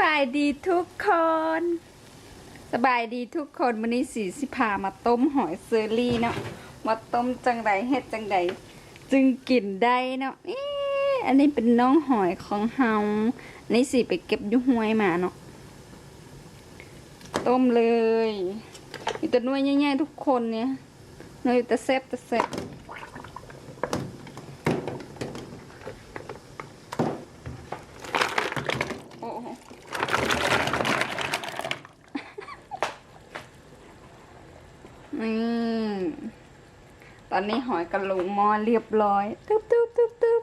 บายดีทุกคน สบายดีทุกคนวันนี้สีสิพามาต้มหอยเซอรี่เนาะมาต้มจังไดเฮ็ดจังไดจึงกินได้เนาะอันนี้เป็นน้องหอยของเฮาอันนี้สิไปเก็บยุ่ห้วยมาเนาะต้มเลยมีแต่น้วยใหญ่ๆทุกคนเนี่ยน้อยแต่แซ่บแต่แซ่บ โอ้โหนี่ต อนนี้หอยกระลงหม้อเรียบร้อยตึ๊บตึ๊บตึ๊บตึ๊บ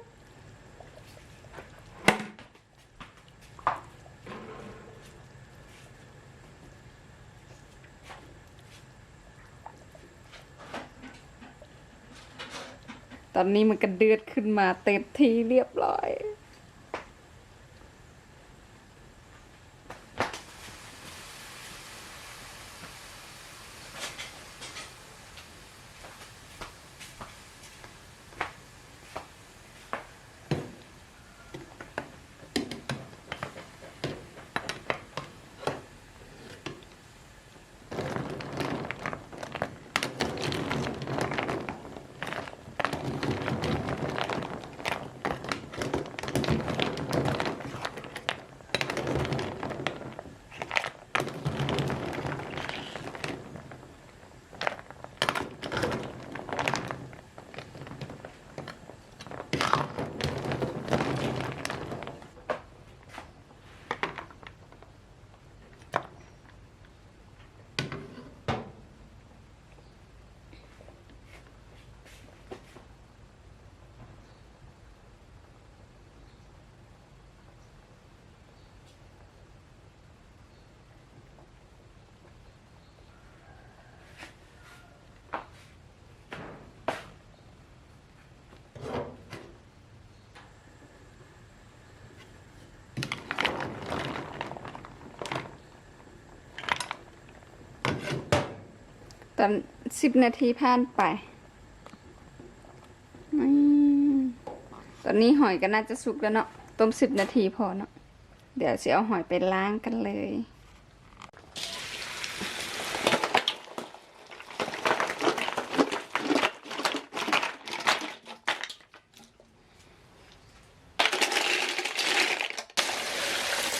ตอนนี้มันกระเดือดขึ้นมาเต็มที่เรียบร้อย ตอนสิบนาทีผ่านไป ตอนนี้หอยก็น่าจะสุกแล้วเนาะ ต้มสิบนาทีพอเนาะ เดี๋ยวจะเอาหอยไปล้างกันเลย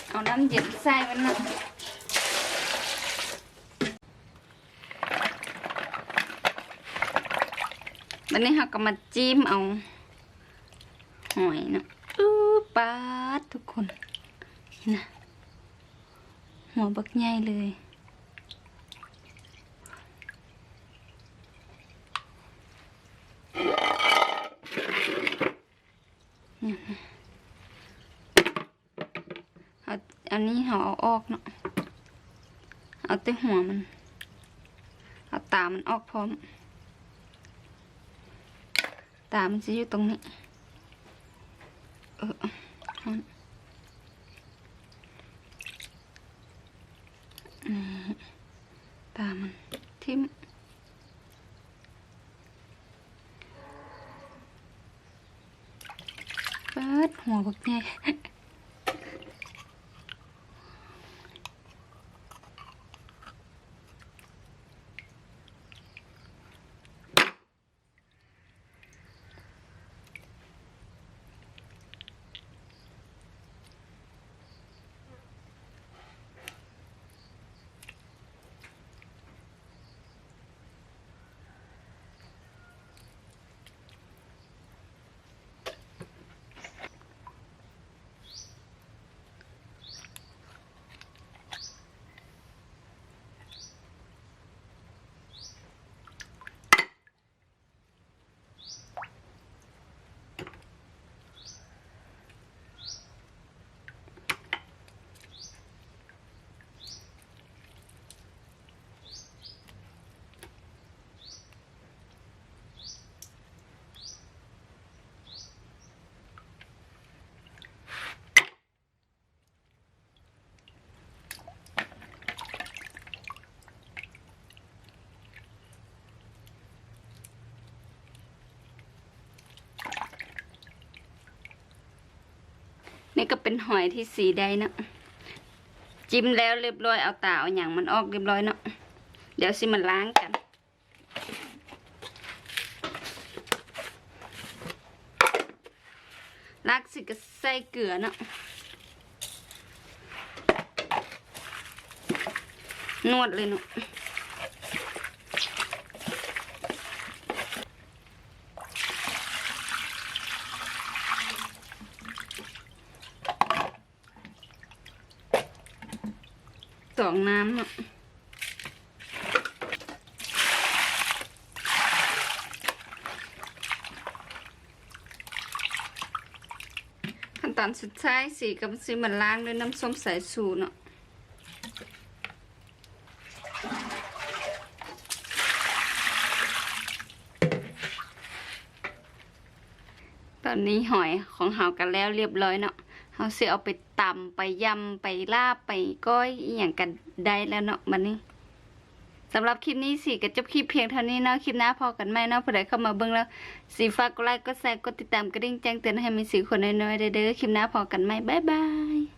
เอาน้ำเย็นใส่มันนะ วันนี้เราก็มาจิ้มเอาหอยเนาะอู้ปาดทุกคนนะหัวบักใหญ่เลยเอาอันนี้เราเอาออกเนาะเอาแต่หัวมัน เอาตามันออกพร้อมามันจะอยู่ตรงนี้ เออเอานี่ตามันทิมเปิดหัวบักใหญ่ นี่ก็เป็นหอยที่สีใดเนาะจิ้มแล้วเรียบร้อยเอาตาเอาอย่างมันออกเรียบร้อยเนาะเดี๋ยวสิมันล้างกันลักสิกใส่เกลือเนาะนวดเลยเนาะ สองน้ำเนาะขั้นตอนสุดท้ายสีกับสีมันล้างด้วยน้ำส้มสายสูเนาะตอนนี้หอยของเฮากันแล้วเรียบร้อยเนาะ เฮาสิเอาไปตำไปยำไปลาบไปก้อยอีหยังกันได้แล้วเนาะมันนี่สำหรับคลิปนี้สิก็จบคลิปเพียงเท่านี้เนาะคลิปหน้าพอกันไหมเนาะผู้ใดเข้ามาเบิ่งแล้วสิฝากกดไลค์กดแชร์กดติดตามกระดิ่งแจ้งเตือนให้มีสีคนน้อยๆเด้อคลิปหน้าพอกันไหมบ๊ายบาย